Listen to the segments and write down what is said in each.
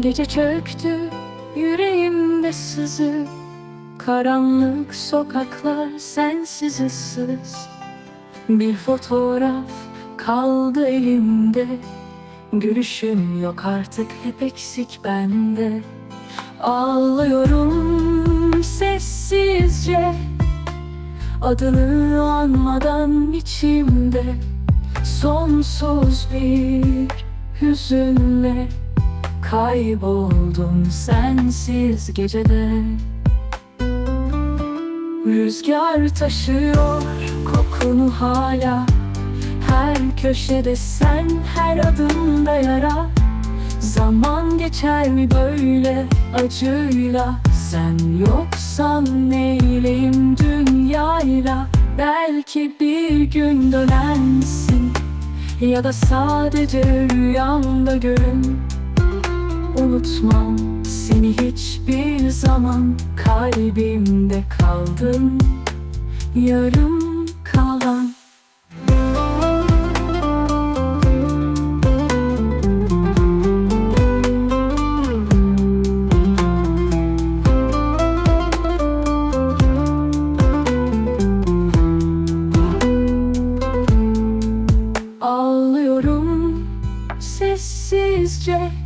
Gece çöktü yüreğimde sızı. Karanlık sokaklar sensiz ıssız. Bir fotoğraf kaldı elimde. Gülüşün yok artık hep eksik bende. Ağlıyorum sessizce. Adını anmadan içimde. Sonsuz bir hüzünle Kayboldum sensiz gecede. Rüzgar taşıyor kokunu hala. Her köşede sen her adımda yara. Zaman geçer mi böyle acıyla? Sen yoksan neyleyim dünyayla? Belki bir gün dönersin Ya da sadece rüyamda görün Unutmam. Seni hiçbir zaman Kalbimde kaldın Yarım kalan. Ağlıyorum sessizce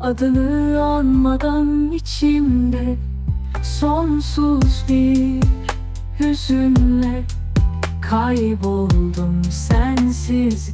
Adını anmadan içimde Sonsuz bir hüzünle Kayboldum sensiz